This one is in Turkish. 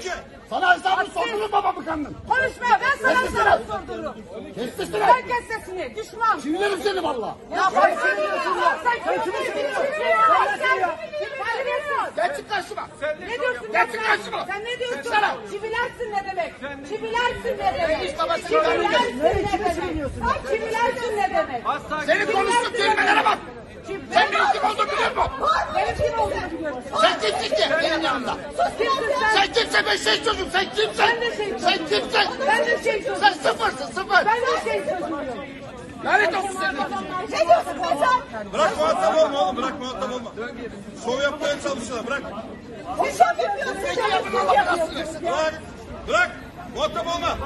ki? Sana hesabını sordunuz babamı kandın. Konuşma ben sana sesini. sordururum. Kes sesini. Sen kes sesini düşman. Çivilerim seni valla. Ya sen kim diyorsun ya? Sen kim diyorsun ya? Sen terbiyesiz. Gel çık karşıma. Ne diyorsun? Gel çık sen? karşıma. Sen ne diyorsun? Sana. Çivilersin ne demek? Çivilersin ne demek? Hiç babasını Çivilersin görmedim. ne demek? Sen çivilersin ne demek? Senin konuştuğun kelimelere bak. Sen kimsin ki benim yanımda? Sus kimsin sen? Sen kimsin ben şey çocuğum sen kimsin? Ben de şey Sen çocuğum. kimsin? Ben de şey çocuğum. Sen sıfırsın sıfır. Ben de şey çocuğuyum. Lanet olsun senin. Ne diyorsun sen? Bırak muhatap olma oğlum bırak muhatap olma. Şov yapmaya çalışıyorlar bırak. Ne şov yapıyorsun sen? Versin. Bırak. Bırak. Muhatap olma.